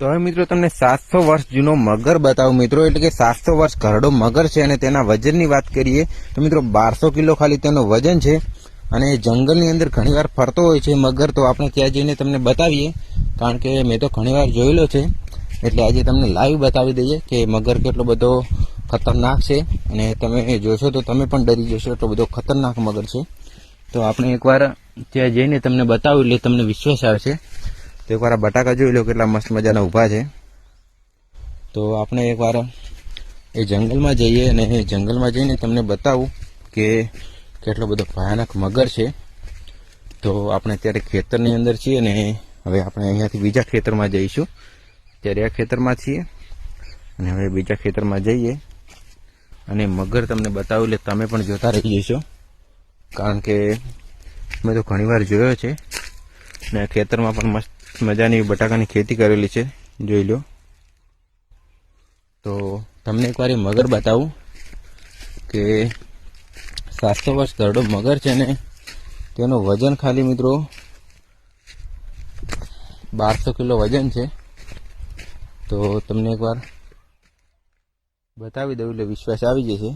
તો હવે મિત્રો તમને સાતસો વર્ષ જૂનો મગર બતાવું. મિત્રો, એટલે કે સાતસો વર્ષ ઘરડો મગર છે અને તેના વજનની વાત કરીએ, તો મિત્રો બારસો કિલો ખાલી તેનું વજન છે અને એ જંગલની અંદર ઘણીવાર ફરતો હોય છે મગર, તો આપણે ત્યાં જઈને તમને બતાવીએ. કારણ કે મેં તો ઘણીવાર જોયેલો છે. એટલે આજે તમને લાઈવ બતાવી દઈએ કે મગર કેટલો બધો ખતરનાક છે. અને તમે જોશો તો તમે પણ ડરી જશો એટલો બધો ખતરનાક મગર છે. તો આપણે એકવાર ત્યાં જઈને તમને બતાવું એટલે તમને વિશ્વાસ આવે છે તો એકવાર આ બટાકા જોઈ લો કેટલા મસ્ત મજાના ઊભા છે. તો આપણે એકવાર એ જંગલમાં જઈએ અને એ જંગલમાં જઈને તમને બતાવું કે કેટલો બધો ભયાનક મગર છે. તો આપણે અત્યારે ખેતરની અંદર છીએ અને હવે આપણે અહીંયાથી બીજા ખેતરમાં જઈશું. ત્યારે આ ખેતરમાં છીએ અને હવે બીજા ખેતરમાં જઈએ. અને મગર તમને બતાવ્યું એટલે તમે પણ જોતા રહી જશો. કારણ કે મેં તો ઘણીવાર જોયો છે. ને આ ખેતરમાં પણ મસ્ત મજાની બટાકાની ખેતી કરેલી છે. જોઈ લો. તો તમને એકવાર મગર બતાવું કે સાતસો વર્ષ દરડો મગર છે ને, તેનું વજન ખાલી મિત્રો બારસો કિલો વજન છે. તો તમને એકવાર બતાવી દઉં એટલે વિશ્વાસ આવી જશે.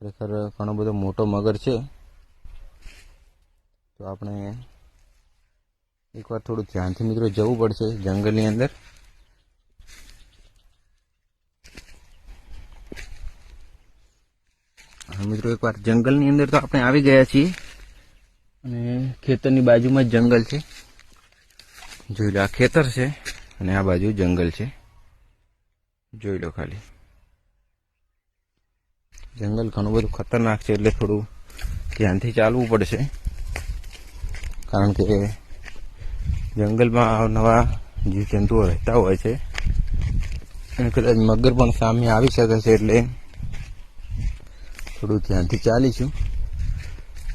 ખરેખર ઘણો બધો મોટો મગર છે. તો આપણે એકવાર થોડું ધ્યાનથી મિત્રો જવું પડશે જંગલની અંદર. મિત્રો, એકવાર જંગલની અંદર તો આપણે આવી ગયા છીએ અને ખેતરની બાજુમાં જ જંગલ છે. જોઈ લો, આ ખેતર છે અને આ બાજુ જંગલ છે. જોઈ લો ખાલી. જંગલ ઘણું બધું ખતરનાક છે એટલે થોડું ધ્યાનથી ચાલવું પડશે. કારણ કે જંગલમાં નવા જીવજંતુઓ રહેતા હોય છે. અને કદાચ મગર પણ સામે આવી શકે છે એટલે થોડું ધ્યાનથી ચાલીશું.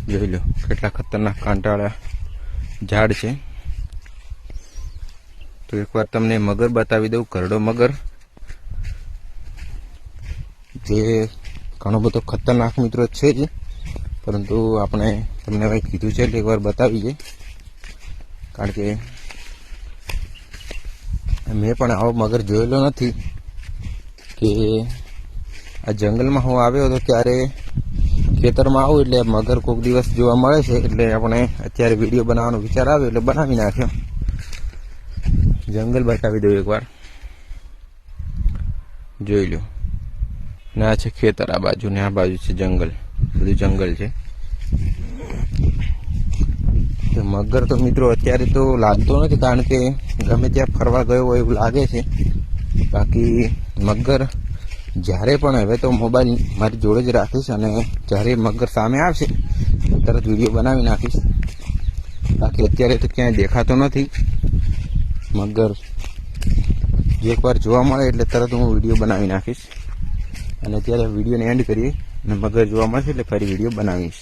જોઈ લો, કેટલા ખતરનાક કાંટાળા ઝાડ છે. તો એકવાર તમને મગર બતાવી દઉં, કરડો મગર. જે ઘણો બધો ખતરનાક મિત્રો છે જ. પરંતુ આપણે તમને કીધું છે એટલે એકવાર બતાવીએ. કારણ કે મેં પણ આવો મગર જોયેલો નથી કે આ જંગલમાં હું આવ્યો હતો ત્યારે ખેતરમાં આવું એટલે મગર કોઈક દિવસ જોવા મળે છે એટલે આપણે અત્યારે વીડિયો બનાવવાનો વિચાર આવ્યો એટલે બનાવી નાખ્યો. જંગલ બતાવી દઉં એકવાર. જોઈ લો. ને છે ખેતર, આ બાજુ ને આ બાજુ છે જંગલ. બધું જંગલ છે. મગર તો મિત્રો અત્યારે તો લાગતો નથી કારણ કે ગમે ત્યાં ફરવા ગયો હોય એવું લાગે છે. બાકી મગર જ્યારે પણ હવે તો મોબાઈલ મારી જોડે જ રાખીશ અને જ્યારે મગર સામે આવશે તરત વીડિયો બનાવી નાખીશ. બાકી અત્યારે તો ક્યાંય દેખાતો નથી. મગર એકવાર જોવા મળે એટલે તરત હું વીડિયો બનાવી નાખીશ. અને અત્યારે વિડીયોને એન્ડ કરીએ અને મગર જોવા મળશે એટલે ફરી વીડિયો બનાવીશ.